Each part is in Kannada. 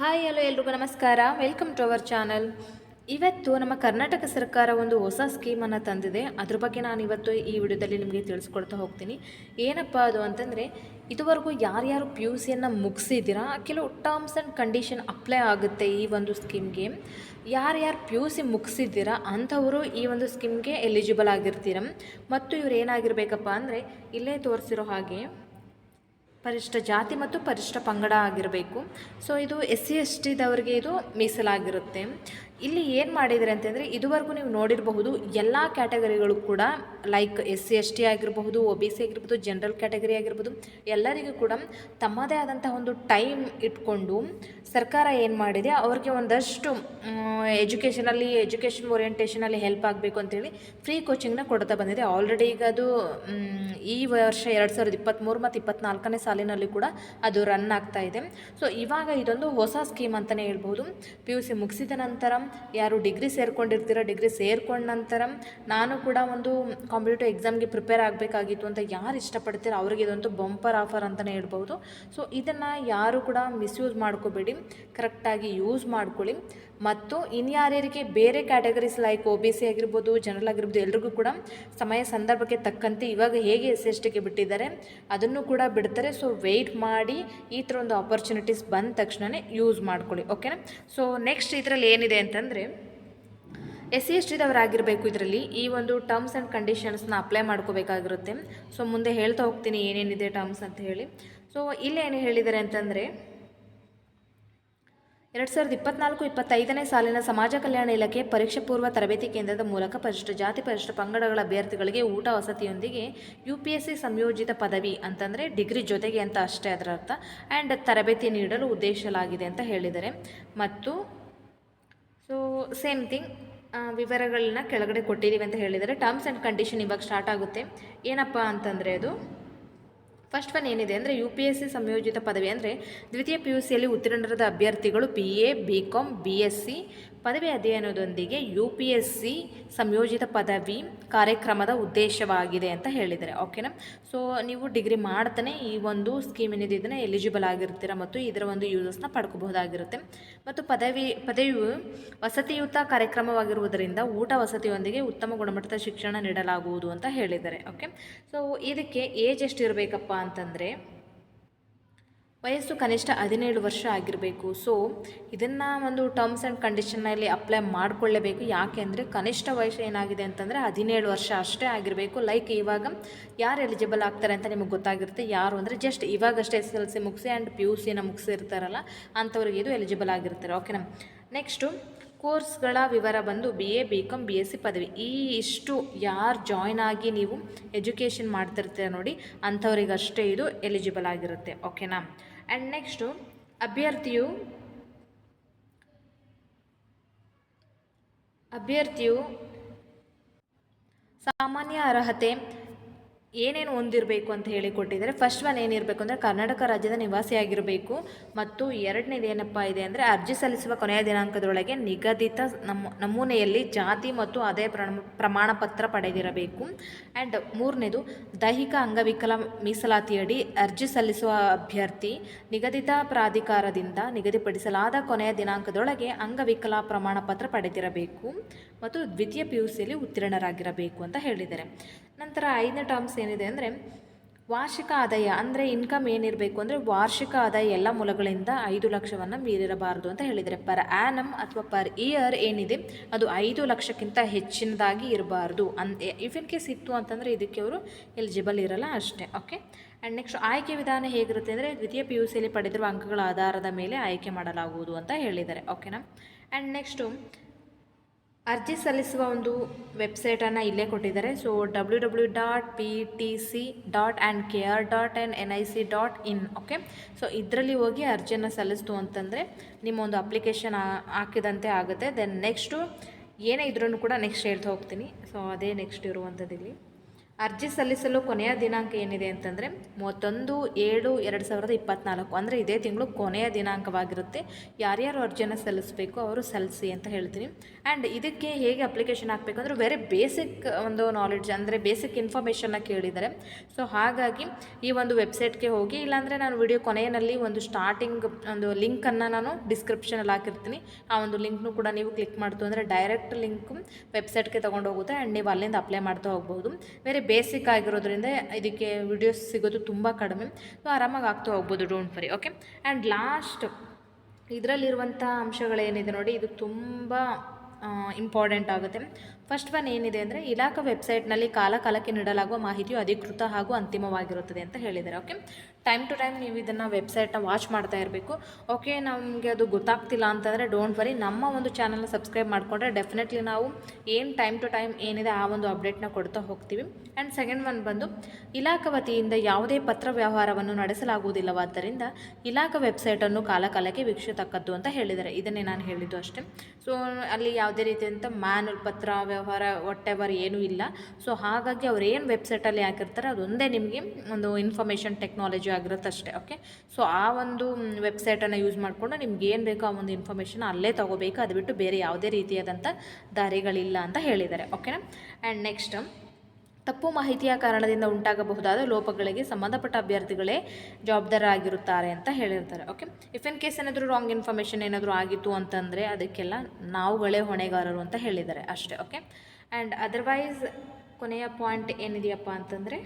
ಹಾಯ್, ಹಲೋ ಎಲ್ರಿಗೂ ನಮಸ್ಕಾರ. ವೆಲ್ಕಮ್ ಟು ಅವರ್ ಚಾನಲ್ ಇವತ್ತು ನಮ್ಮ ಕರ್ನಾಟಕ ಸರ್ಕಾರ ಒಂದು ಹೊಸ ಸ್ಕೀಮನ್ನು ತಂದಿದೆ. ಅದ್ರ ಬಗ್ಗೆ ನಾನು ಇವತ್ತು ಈ ವಿಡಿಯೋದಲ್ಲಿ ನಿಮಗೆ ತಿಳಿಸ್ಕೊಡ್ತಾ ಹೋಗ್ತೀನಿ. ಏನಪ್ಪ ಅದು ಅಂತಂದರೆ, ಇದುವರೆಗೂ ಯಾರ್ಯಾರು ಪಿ ಯು ಸಿಯನ್ನು ಮುಗಿಸಿದ್ದೀರಾ, ಕೆಲವು ಟರ್ಮ್ಸ್ ಆ್ಯಂಡ್ ಕಂಡೀಷನ್ ಅಪ್ಲೈ ಆಗುತ್ತೆ ಈ ಒಂದು ಸ್ಕೀಮ್ಗೆ ಯಾರ್ಯಾರು ಪಿ ಯು ಸಿ ಮುಗಿಸಿದ್ದೀರಾ, ಅಂಥವರು ಈ ಒಂದು ಸ್ಕೀಮ್ಗೆ ಎಲಿಜಿಬಲ್ ಆಗಿರ್ತೀರ. ಮತ್ತು ಇವ್ರು ಏನಾಗಿರಬೇಕಪ್ಪ ಅಂದರೆ, ಇಲ್ಲೇ ತೋರಿಸಿರೋ ಹಾಗೆ ಪರಿಶಿಷ್ಟ ಜಾತಿ ಮತ್ತು ಪರಿಷ್ಟ ಪಂಗಡ ಆಗಿರಬೇಕು. ಸೊ ಇದು ಎಸ್ ಸಿ ಎಸ್ ಟಿದವರಿಗೆ ಇದು ಮೀಸಲಾಗಿರುತ್ತೆ. ಇಲ್ಲಿ ಏನು ಮಾಡಿದರೆ ಅಂತಂದರೆ ಇದುವರೆಗೂ ನೀವು ನೋಡಿರಬಹುದು ಎಲ್ಲ ಕ್ಯಾಟಗರಿಗಳು ಕೂಡ like S C S T ಆಗಿರಬಹುದು, ಒ ಬಿ ಸಿ ಆಗಿರ್ಬೋದು ಜನರಲ್ ಕ್ಯಾಟಗರಿ ಆಗಿರ್ಬೋದು ಎಲ್ಲರಿಗೂ ಕೂಡ ತಮ್ಮದೇ ಆದಂಥ ಒಂದು ಟೈಮ್ ಇಟ್ಕೊಂಡು ಸರ್ಕಾರ ಏನು ಮಾಡಿದೆ, ಅವ್ರಿಗೆ ಒಂದಷ್ಟು ಎಜುಕೇಷನಲ್ಲಿ ಎಜುಕೇಷನ್ ಓರಿಯೆಂಟೇಷನಲ್ಲಿ ಹೆಲ್ಪ್ ಆಗಬೇಕು ಅಂತೇಳಿ ಫ್ರೀ ಕೋಚಿಂಗ್ನ ಕೊಡ್ತಾ ಬಂದಿದೆ. ಆಲ್ರೆಡಿ ಈಗ ಅದು ಈ ವರ್ಷ ಎರಡು ಸಾವಿರದ ಇಪ್ಪತ್ತ್ಮೂರು ಮತ್ತು ಇಪ್ಪತ್ತ್ನಾಲ್ಕನೇ ಸಾಲಿನಲ್ಲಿ ಕೂಡ ಅದು ರನ್ ಆಗ್ತಾ ಇದೆ. ಸೊ ಇವಾಗ ಇದೊಂದು ಹೊಸ ಸ್ಕೀಮ್ ಅಂತಲೇ ಹೇಳ್ಬೋದು. ಪಿ ಯು ಸಿ ಮುಗಿಸಿದ ನಂತರ, ಯಾರು ಡಿಗ್ರಿ ಸೇರ್ಕೊಂಡಿರ್ತೀರ ಡಿಗ್ರಿ ಸೇರ್ಕೊಂಡ ನಂತರ ನಾನು ಕೂಡ ಒಂದು ಕಾಂಪಿಟೇಟಿವ್ ಎಕ್ಸಾಮ್ಗೆ ಪ್ರಿಪೇರ್ ಆಗಬೇಕಾಗಿತ್ತು ಅಂತ ಯಾರು ಇಷ್ಟಪಡ್ತೀರ ಅವ್ರಿಗೆ ಇದೊಂದು ಬಂಪರ್ ಆಫರ್ ಅಂತಲೇ ಹೇಳ್ಬೋದು. ಸೊ ಇದನ್ನು ಯಾರು ಕೂಡ ಮಿಸ್ಯೂಸ್ ಮಾಡ್ಕೋಬೇಡಿ. ಕರೆಕ್ಟಾಗಿ ಯೂಸ್ ಮಾಡ್ಕೊಳ್ಳಿ. ಮತ್ತು ಇನ್ಯಾರ್ಯಾರಿಗೆ ಬೇರೆ categories like O B C ಆಗಿರ್ಬೋದು ಜನರಲ್ ಆಗಿರ್ಬೋದು, ಎಲ್ರಿಗೂ ಕೂಡ ಸಮಯ ಸಂದರ್ಭಕ್ಕೆ ತಕ್ಕಂತೆ ಇವಾಗ ಹೇಗೆ ಎಸ್ ಎಸ್ ಟಿಗೆ ಬಿಟ್ಟಿದ್ದಾರೆ, ಅದನ್ನು ಕೂಡ ಬಿಡ್ತಾರೆ. ಸೊ ವೆಯ್ಟ್ ಮಾಡಿ ಈ ಥರ ಒಂದು ಆಪರ್ಚುನಿಟೀಸ್ ಬಂದ ತಕ್ಷಣವೇ ಯೂಸ್ ಮಾಡ್ಕೊಳ್ಳಿ ಓಕೆನಾ ಸೊ ನೆಕ್ಸ್ಟ್ ಇದರಲ್ಲಿ ಏನಿದೆ ಅಂತಂದರೆ ಎಸ್ ಸಿ ಎಸ್ ಟಿದವರಾಗಿರಬೇಕು ಇದರಲ್ಲಿ. ಈ ಒಂದು ಟರ್ಮ್ಸ್ ಆ್ಯಂಡ್ ಕಂಡೀಷನ್ಸ್ನ ಅಪ್ಲೈ ಮಾಡ್ಕೋಬೇಕಾಗಿರುತ್ತೆ. ಸೊ ಮುಂದೆ ಹೇಳ್ತಾ ಹೋಗ್ತೀನಿ ಏನೇನಿದೆ ಟರ್ಮ್ಸ್ ಅಂತ ಹೇಳಿ. ಸೊ ಇಲ್ಲೇನು ಹೇಳಿದ್ದಾರೆ ಅಂತಂದರೆ ಎರಡು ಸಾವಿರದ ಇಪ್ಪತ್ನಾಲ್ಕು, ಇಪ್ಪತ್ತೈದನೇ ಸಾಲಿನ ಸಮಾಜ ಕಲ್ಯಾಣ ಇಲಾಖೆ ಪರೀಕ್ಷಾ ಪೂರ್ವ ತರಬೇತಿ ಕೇಂದ್ರದ ಮೂಲಕ ಪರಿಶಿಷ್ಟ ಜಾತಿ ಪರಿಶಿಷ್ಟ ಪಂಗಡಗಳ ಅಭ್ಯರ್ಥಿಗಳಿಗೆ ಊಟ ವಸತಿಯೊಂದಿಗೆ ಯು ಪಿ ಎಸ್ ಸಿ ಸಂಯೋಜಿತ ಪದವಿ ಅಂತಂದರೆ ಡಿಗ್ರಿ ಜೊತೆಗೆ ಅಂತ ಅಷ್ಟೇ ಅದರ ಅರ್ಥ. ಆ್ಯಂಡ್ ತರಬೇತಿ ನೀಡಲು ಉದ್ದೇಶಲಾಗಿದೆ ಅಂತ ಹೇಳಿದರೆ ಮತ್ತು ಸೊ ಸೇಮ್ ಥಿಂಗ್ ವಿವರಗಳನ್ನ ಕೆಳಗಡೆ ಕೊಟ್ಟಿದ್ದೀವಿ ಅಂತ ಹೇಳಿದರೆ ಟರ್ಮ್ಸ್ ಆ್ಯಂಡ್ ಕಂಡೀಷನ್ ಇವಾಗ ಸ್ಟಾರ್ಟ್ ಆಗುತ್ತೆ. ಏನಪ್ಪ ಅಂತಂದರೆ ಅದು ಫಸ್ಟ್ ಒನ್ ಏನಿದೆ ಅಂದರೆ ಯು ಪಿ ಎಸ್ ಸಿ ಸಂಯೋಜಿತ ಪದವಿ ಅಂದರೆ ದ್ವಿತೀಯ ಪಿ ಯು ಸಿಯಲ್ಲಿ ಉತ್ತೀರ್ಣರಾದ ಅಭ್ಯರ್ಥಿಗಳು B A B com B S C ಪದವಿ ಅಧ್ಯಯನದೊಂದಿಗೆ ಯು ಪಿ ಎಸ್ ಸಿ ಸಂಯೋಜಿತ ಪದವಿ ಕಾರ್ಯಕ್ರಮದ ಉದ್ದೇಶವಾಗಿದೆ ಅಂತ ಹೇಳಿದ್ದಾರೆ. ಓಕೆನಾ ಸೊ ನೀವು ಡಿಗ್ರಿ ಮಾಡ್ತಾನೆ ಈ ಒಂದು ಸ್ಕೀಮ್ ಏನಿದೆ ಇದನ್ನು ಎಲಿಜಿಬಲ್ ಆಗಿರ್ತೀರ ಮತ್ತು ಇದರ ಒಂದು ಯೂಸಸ್ನ ಪಡ್ಕೋಬಹುದಾಗಿರುತ್ತೆ. ಮತ್ತು ಪದವಿ, ಪದವಿಯು ವಸತಿಯುತ ಕಾರ್ಯಕ್ರಮವಾಗಿರುವುದರಿಂದ ಊಟ ವಸತಿಯೊಂದಿಗೆ ಉತ್ತಮ ಗುಣಮಟ್ಟದ ಶಿಕ್ಷಣ ನೀಡಲಾಗುವುದು ಅಂತ ಹೇಳಿದ್ದಾರೆ. ಓಕೆ ಸೊ ಇದಕ್ಕೆ ಏಜ್ ಎಷ್ಟು ಇರಬೇಕಪ್ಪ ಅಂತಂದರೆ ವಯಸ್ಸು ಕನಿಷ್ಠ ಹದಿನೇಳು ವರ್ಷ ಆಗಿರಬೇಕು. ಸೊ ಇದನ್ನು ಒಂದು ಟರ್ಮ್ಸ್ ಆ್ಯಂಡ್ ಕಂಡೀಷನ್ನಲ್ಲಿ ಅಪ್ಲೈ ಮಾಡಿಕೊಳ್ಳೇಬೇಕು. ಯಾಕೆ ಅಂದರೆ ಕನಿಷ್ಠ ವಯಸ್ಸು ಏನಾಗಿದೆ ಅಂತಂದರೆ ಹದಿನೇಳು ವರ್ಷ ಅಷ್ಟೇ ಆಗಿರಬೇಕು. ಲೈಕ್ ಇವಾಗ ಯಾರು ಎಲಿಜಿಬಲ್ ಆಗ್ತಾರೆ ಅಂತ ನಿಮಗೆ ಗೊತ್ತಾಗಿರುತ್ತೆ. ಯಾರು ಅಂದರೆ ಜಸ್ಟ್ ಇವಾಗಷ್ಟೇ ಎಸ್ ಎಲ್ ಸಿ ಮುಗಿಸಿ ಆ್ಯಂಡ್ ಪಿ ಯು ಸಿನ ಮುಗಿಸಿರ್ತಾರಲ್ಲ, ಅಂಥವ್ರಿಗೆ ಇದು ಎಲಿಜಿಬಲ್ ಆಗಿರ್ತಾರೆ. ಓಕೆನಾ ನೆಕ್ಸ್ಟು ಕೋರ್ಸ್ಗಳ ವಿವರ ಬಂದು B A B com B S C ಪದವಿ. ಈ ಇಷ್ಟು ಯಾರು ಜಾಯ್ನ್ ಆಗಿ ನೀವು ಎಜುಕೇಷನ್ ಮಾಡ್ತಿರ್ತೀರ ನೋಡಿ, ಅಂಥವ್ರಿಗಷ್ಟೇ ಇದು ಎಲಿಜಿಬಲ್ ಆಗಿರುತ್ತೆ ಓಕೆನಾ ಆ್ಯಂಡ್ ನೆಕ್ಸ್ಟು ಅಭ್ಯರ್ಥಿಯು ಅಭ್ಯರ್ಥಿಯು ಸಾಮಾನ್ಯ ಅರ್ಹತೆ ಏನೇನು ಹೊಂದಿರಬೇಕು ಅಂತ ಹೇಳಿ ಕೊಟ್ಟಿದ್ದಾರೆ. ಫಸ್ಟ್ ಒನ್ ಏನಿರಬೇಕು ಅಂದರೆ ಕರ್ನಾಟಕ ರಾಜ್ಯದ ನಿವಾಸಿಯಾಗಿರಬೇಕು ಮತ್ತು ಎರಡನೇದು ಏನಪ್ಪ ಇದೆ ಅಂದರೆ ಅರ್ಜಿ ಸಲ್ಲಿಸುವ ಕೊನೆಯ ದಿನಾಂಕದೊಳಗೆ ನಿಗದಿತ ನಮ್ಮ ನಮೂನೆಯಲ್ಲಿ ಜಾತಿ ಮತ್ತು ಅದೇ ಪ್ರಮಾಣ ಪತ್ರ ಪಡೆದಿರಬೇಕು. ಆ್ಯಂಡ್ ಮೂರನೇದು ದೈಹಿಕ ಅಂಗವಿಕಲ ಮೀಸಲಾತಿಯಡಿ ಅರ್ಜಿ ಸಲ್ಲಿಸುವ ಅಭ್ಯರ್ಥಿ ನಿಗದಿತ ಪ್ರಾಧಿಕಾರದಿಂದ ನಿಗದಿಪಡಿಸಲಾದ ಕೊನೆಯ ದಿನಾಂಕದೊಳಗೆ ಅಂಗವಿಕಲ ಪ್ರಮಾಣ ಪತ್ರ ಪಡೆದಿರಬೇಕು. ಮತ್ತು ದ್ವಿತೀಯ ಪಿ ಯು ಸಿಯಲ್ಲಿ ಉತ್ತೀರ್ಣರಾಗಿರಬೇಕು ಅಂತ ಹೇಳಿದ್ದಾರೆ. ನಂತರ ಐದನೇ ಟರ್ಮ್ಸ್ ಏನಿದೆ ಅಂದರೆ, ವಾರ್ಷಿಕ ಆದಾಯ ಅಂದರೆ ಇನ್ಕಮ್ ಏನಿರಬೇಕು ಅಂದರೆ ವಾರ್ಷಿಕ ಆದಾಯ ಎಲ್ಲ ಮೂಲಗಳಿಂದ ಐದು ಲಕ್ಷವನ್ನು ಮೀರಿರಬಾರದು ಅಂತ ಹೇಳಿದರೆ ಪರ್ ಆ್ಯನಮ್ ಅಥವಾ ಪರ್ ಇಯರ್ ಏನಿದೆ, ಅದು ಐದು ಲಕ್ಷಕ್ಕಿಂತ ಹೆಚ್ಚಿನದಾಗಿ ಇರಬಾರ್ದು. ಅನ್ ಇಫ್ ಇನ್ ಕೇಸ್ ಇತ್ತು ಅಂತಂದರೆ ಇದಕ್ಕೆ ಅವರು ಎಲಿಜಿಬಲ್ ಇರಲ್ಲ ಅಷ್ಟೇ ಓಕೆ ಆ್ಯಂಡ್ ನೆಕ್ಸ್ಟ್ ಆಯ್ಕೆ ವಿಧಾನ ಹೇಗಿರುತ್ತೆ ಅಂದರೆ, ದ್ವಿತೀಯ ಪಿ ಯು ಸಿಯಲ್ಲಿ ಪಡೆದಿರುವ ಅಂಕಗಳ ಆಧಾರದ ಮೇಲೆ ಆಯ್ಕೆ ಮಾಡಲಾಗುವುದು ಅಂತ ಹೇಳಿದ್ದಾರೆ ಓಕೆನಾ ಆ್ಯಂಡ್ ನೆಕ್ಸ್ಟು ಅರ್ಜಿ ಸಲ್ಲಿಸುವ ಒಂದು ವೆಬ್ಸೈಟನ್ನು ಇಲ್ಲೇ ಕೊಟ್ಟಿದ್ದಾರೆ. So W W dot P T C dot and K R dot and N I C dot in okay so ಇದರಲ್ಲಿ ಹೋಗಿ ಅರ್ಜಿಯನ್ನು ಸಲ್ಲಿಸ್ತು ಅಂತಂದರೆ ನಿಮ್ಮ ಒಂದು ಅಪ್ಲಿಕೇಶನ್ ಹಾಕಿದಂತೆ ಆಗುತ್ತೆ. ದೆನ್ ನೆಕ್ಸ್ಟು ಏನೇ ಇದ್ರೂ ಕೂಡ ನೆಕ್ಸ್ಟ್ ಹೇಳ್ತಾ ಹೋಗ್ತೀನಿ. ಸೊ ಅದೇ ನೆಕ್ಸ್ಟ್ ಇರುವಂಥದ್ದು ಇಲ್ಲಿ ಅರ್ಜಿ ಸಲ್ಲಿಸಲು ಕೊನೆಯ ದಿನಾಂಕ ಏನಿದೆ ಅಂತಂದರೆ ಮೂವತ್ತೊಂದು ಏಳು ಎರಡು ಸಾವಿರದ ಇಪ್ಪತ್ತ್ನಾಲ್ಕು ಅಂದರೆ ಇದೇ ತಿಂಗಳು ಕೊನೆಯ ದಿನಾಂಕವಾಗಿರುತ್ತೆ. ಯಾರ್ಯಾರು ಅರ್ಜಿಯನ್ನು ಸಲ್ಲಿಸಬೇಕು ಅವರು ಸಲ್ಲಿಸಿ ಅಂತ ಹೇಳ್ತೀನಿ. ಆ್ಯಂಡ್ ಇದಕ್ಕೆ ಹೇಗೆ ಅಪ್ಲಿಕೇಶನ್ ಹಾಕಬೇಕು ಅಂದರೆ ವೆರಿ ಬೇಸಿಕ್ ಒಂದು ನಾಲೆಡ್ಜ್ ಅಂದರೆ ಬೇಸಿಕ್ ಇನ್ಫಾರ್ಮೇಷನ್ನ ಕೇಳಿದ್ದಾರೆ. ಸೊ ಹಾಗಾಗಿ ಈ ಒಂದು ವೆಬ್ಸೈಟ್ಗೆ ಹೋಗಿ, ಇಲ್ಲಾಂದರೆ ನಾನು ವಿಡಿಯೋ ಕೊನೆಯಲ್ಲಿ ಒಂದು ಸ್ಟಾರ್ಟಿಂಗ್ ಒಂದು ಲಿಂಕನ್ನು ನಾನು ಡಿಸ್ಕ್ರಿಪ್ಷನಲ್ಲಿ ಹಾಕಿರ್ತೀನಿ. ಆ ಒಂದು ಲಿಂಕ್ನು ಕೂಡ ನೀವು ಕ್ಲಿಕ್ ಮಾಡ್ತು ಅಂದರೆ ಡೈರೆಕ್ಟ್ ಲಿಂಕ್ ವೆಬ್ಸೈಟ್ಗೆ ತೊಗೊಂಡು ಹೋಗುತ್ತೆ. ಆ್ಯಂಡ್ ನೀವು ಅಲ್ಲಿಂದ ಅಪ್ಲೈ ಮಾಡ್ತಾ ಹೋಗ್ಬೋದು. ವೆರಿ ಬೇಸಿಕ್ ಆಗಿರೋದ್ರಿಂದ ಇದಕ್ಕೆ ವಿಡಿಯೋಸ್ ಸಿಗೋದು ತುಂಬ ಕಡಿಮೆ. ಸೊ ಆರಾಮಾಗಿ ಆಗ್ತಾ ಹೋಗ್ಬೋದು don't worry okay and last ಇದರಲ್ಲಿರುವಂಥ ಅಂಶಗಳೇನಿದೆ ನೋಡಿ, ಇದು ತುಂಬ ಇಂಪಾರ್ಟೆಂಟ್ ಆಗುತ್ತೆ. ಫಸ್ಟ್ ಒನ್ ಏನಿದೆ ಅಂದರೆ ಇಲಾಖಾ ವೆಬ್ಸೈಟ್ನಲ್ಲಿ ಕಾಲ ಕಾಲಕ್ಕೆ ನೀಡಲಾಗುವ ಮಾಹಿತಿಯು ಅಧಿಕೃತ ಹಾಗೂ ಅಂತಿಮವಾಗಿರುತ್ತದೆ ಅಂತ ಹೇಳಿದ್ದಾರೆ ಓಕೆ ಟೈಮ್ ಟು ಟೈಮ್ ನೀವು ಇದನ್ನು ವೆಬ್ಸೈಟ್ನ ವಾಚ್ ಮಾಡ್ತಾ ಇರಬೇಕು. ಓಕೆ ನಮಗೆ ಅದು ಗೊತ್ತಾಗ್ತಿಲ್ಲ ಅಂತಂದರೆ ಡೋಂಟ್ ವರಿ ನಮ್ಮ ಒಂದು ಚಾನಲ್ನ ಸಬ್ಸ್ಕ್ರೈಬ್ ಮಾಡಿಕೊಂಡ್ರೆ ಡೆಫಿನೆಟ್ಲಿ ನಾವು ಏನು ಟೈಮ್ ಟು ಟೈಮ್ ಏನಿದೆ ಆ ಒಂದು ಅಪ್ಡೇಟ್ನ ಕೊಡ್ತಾ ಹೋಗ್ತೀವಿ. ಆ್ಯಂಡ್ ಸೆಕೆಂಡ್ ಒನ್ ಬಂದು, ಇಲಾಖಾ ವತಿಯಿಂದ ಯಾವುದೇ ಪತ್ರ ವ್ಯವಹಾರವನ್ನು ನಡೆಸಲಾಗುವುದಿಲ್ಲವಾದ್ದರಿಂದ ಇಲಾಖಾ ವೆಬ್ಸೈಟನ್ನು ಕಾಲಕಾಲಕ್ಕೆ ವೀಕ್ಷಿಸತಕ್ಕದ್ದು ಅಂತ ಹೇಳಿದ್ದಾರೆ. ಇದನ್ನೇ ನಾನು ಹೇಳಿದ್ದು ಅಷ್ಟೇ. ಸೊ ಅಲ್ಲಿ ಯಾವುದೇ ರೀತಿಯಂಥ ಮ್ಯಾನುಲ್ ಪತ್ರ ವ್ಯವಹಾರ ವಾಟ್ ಎವರ್ ಏನೂ ಇಲ್ಲ. ಸೊ ಹಾಗಾಗಿ ಅವ್ರು ಏನು ವೆಬ್ಸೈಟಲ್ಲಿ ಹಾಕಿರ್ತಾರೆ ಅದೊಂದೇ ನಿಮಗೆ ಒಂದು ಇನ್ಫಾರ್ಮೇಷನ್ ಟೆಕ್ನಾಲಜಿ ಆಗಿರುತ್ತೆ ಅಷ್ಟೇ ಓಕೆ ಸೊ ಆ ಒಂದು ವೆಬ್ಸೈಟನ್ನು ಯೂಸ್ ಮಾಡಿಕೊಂಡು ನಿಮ್ಗೆ ಏನು ಬೇಕೋ ಆ ಒಂದು ಇನ್ಫಾರ್ಮೇಷನ್ ಅಲ್ಲೇ ತೊಗೋಬೇಕು. ಅದು ಬಿಟ್ಟು ಬೇರೆ ಯಾವುದೇ ರೀತಿಯಾದಂಥ ದಾರಿಗಳಿಲ್ಲ ಅಂತ ಹೇಳಿದ್ದಾರೆ ಓಕೆನಾ ಆ್ಯಂಡ್ ನೆಕ್ಸ್ಟ್ ತಪ್ಪು ಮಾಹಿತಿಯ ಕಾರಣದಿಂದ ಉಂಟಾಗಬಹುದಾದ ಲೋಪಗಳಿಗೆ ಸಂಬಂಧಪಟ್ಟ ಅಭ್ಯರ್ಥಿಗಳೇ ಜವಾಬ್ದಾರರಾಗಿರುತ್ತಾರೆ ಅಂತ ಹೇಳಿರ್ತಾರೆ. ಓಕೆ ಇಫ್ ಇನ್ ಕೇಸ್ ಏನಾದರೂ ರಾಂಗ್ ಇನ್ಫಾರ್ಮೇಷನ್ ಏನಾದರೂ ಆಗಿತ್ತು ಅಂತಂದರೆ ಅದಕ್ಕೆಲ್ಲ ನಾವುಗಳೇ ಹೊಣೆಗಾರರು ಅಂತ ಹೇಳಿದ್ದಾರೆ ಅಷ್ಟೇ. ಓಕೆ ಆ್ಯಂಡ್ ಅದರ್ವೈಸ್ ಕೊನೆಯ ಪಾಯಿಂಟ್ ಏನಿದೆಯಪ್ಪ ಅಂತಂದರೆ,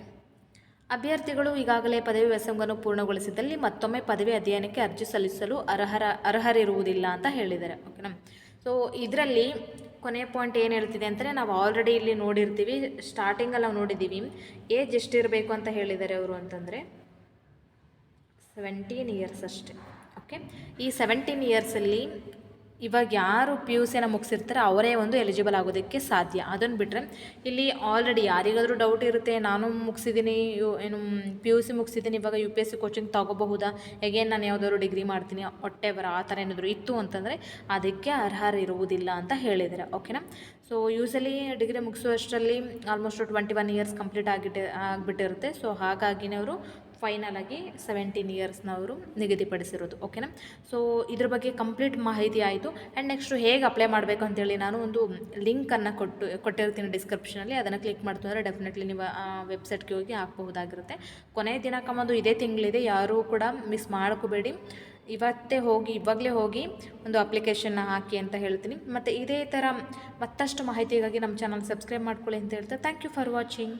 ಅಭ್ಯರ್ಥಿಗಳು ಈಗಾಗಲೇ ಪದವಿ ವ್ಯಾಸಂಗವನ್ನು ಪೂರ್ಣಗೊಳಿಸಿದಲ್ಲಿ ಮತ್ತೊಮ್ಮೆ ಪದವಿ ಅಧ್ಯಯನಕ್ಕೆ ಅರ್ಜಿ ಸಲ್ಲಿಸಲು ಅರ್ಹರ, ಅರ್ಹರಿರುವುದಿಲ್ಲ ಅಂತ ಹೇಳಿದ್ದಾರೆ. ಓಕೆನಾ ಸೊ ಇದರಲ್ಲಿ ಕೊನೆಯ ಪಾಯಿಂಟ್ ಏನು ಹೇಳ್ತಿದೆ ಅಂದರೆ ನಾವು ಆಲ್ರೆಡಿ ಇಲ್ಲಿ ನೋಡಿರ್ತೀವಿ ಸ್ಟಾರ್ಟಿಂಗಲ್ಲಿ ನಾವು ನೋಡಿದ್ದೀವಿ ಏಜ್ ಎಷ್ಟಿರಬೇಕು ಅಂತ ಹೇಳಿದ್ದಾರೆ ಅವರು ಅಂತಂದರೆ ಸೆವೆಂಟೀನ್ ಇಯರ್ಸ್ ಅಷ್ಟೇ ಓಕೆ ಈ ಸೆವೆಂಟೀನ್ ಇಯರ್ಸಲ್ಲಿ ಇವಾಗ ಯಾರು ಪಿ ಯು ಸಿನ ಮುಗಿಸಿರ್ತಾರೆ, ಅವರೇ ಒಂದು ಎಲಿಜಿಬಲ್ ಆಗೋದಕ್ಕೆ ಸಾಧ್ಯ. ಅದನ್ನು ಬಿಟ್ಟರೆ ಇಲ್ಲಿ ಆಲ್ರೆಡಿ ಯಾರಿಗಾದರೂ ಡೌಟ್ ಇರುತ್ತೆ, ನಾನು ಮುಗಿಸಿದ್ದೀನಿ ಏನು ಪಿ ಯು ಸಿ ಮುಗಿಸಿದ್ದೀನಿ ಇವಾಗ U P S C coaching ತೊಗೋಬಹುದಾ? Again ನಾನು ಯಾವುದಾದ್ರು ಡಿಗ್ರಿ ಮಾಡ್ತೀನಿ ಹೊಟ್ಟೆ ಬರ ಆ ಥರ ಏನಾದರೂ ಇತ್ತು ಅಂತಂದರೆ, ಅದಕ್ಕೆ ಅರ್ಹರಿರುವುದಿಲ್ಲ ಅಂತ ಹೇಳಿದ್ದಾರೆ ಓಕೆನಾ so usually degree ಮುಗಿಸುವಷ್ಟರಲ್ಲಿ almost twenty one years complete ಆಗಿಟ್ಟು, ಆಗಿಬಿಟ್ಟಿರುತ್ತೆ. ಸೊ ಹಾಗಾಗಿನೇ ಅವರು ಫೈನಲ್ ಆಗಿ ಸೆವೆಂಟೀನ್ ಇಯರ್ಸ್ನವರು ನಿಗದಿಪಡಿಸಿರೋದು ಓಕೆನಾ ಸೊ ಇದ್ರ ಬಗ್ಗೆ ಕಂಪ್ಲೀಟ್ ಮಾಹಿತಿ ಆಯಿತು. ಆ್ಯಂಡ್ ನೆಕ್ಸ್ಟು ಹೇಗೆ ಅಪ್ಲೈ ಮಾಡಬೇಕು ಅಂತೇಳಿ ನಾನು ಒಂದು ಲಿಂಕನ್ನು ಕೊಟ್ಟು, ಕೊಟ್ಟಿರ್ತೀನಿ ಡಿಸ್ಕ್ರಿಪ್ಷನಲ್ಲಿ ಅದನ್ನು ಕ್ಲಿಕ್ ಮಾಡ್ತು ಅಂದರೆ ಡೆಫಿನೆಟ್ಲಿ ನೀವು ವೆಬ್ಸೈಟ್ಗೆ ಹೋಗಿ ಹಾಕಬಹುದಾಗಿರುತ್ತೆ. ಕೊನೆಯ ದಿನಾಂಕ ಒಂದು ಇದೇ ತಿಂಗಳಿದೆ. ಯಾರೂ ಕೂಡ ಮಿಸ್ ಮಾಡ್ಕೋಬೇಡಿ. ಇವತ್ತೇ ಹೋಗಿ, ಇವಾಗಲೇ ಹೋಗಿ ಒಂದು ಅಪ್ಲಿಕೇಶನ್ನ ಹಾಕಿ ಅಂತ ಹೇಳ್ತೀನಿ. ಮತ್ತು ಇದೇ ಥರ ಮತ್ತಷ್ಟು ಮಾಹಿತಿಗಾಗಿ ನಮ್ಮ ಚಾನಲ್ ಸಬ್ಸ್ಕ್ರೈಬ್ ಮಾಡ್ಕೊಳ್ಳಿ ಅಂತ ಹೇಳ್ತಾ ಥ್ಯಾಂಕ್ ಯು ಫಾರ್ ವಾಚಿಂಗ್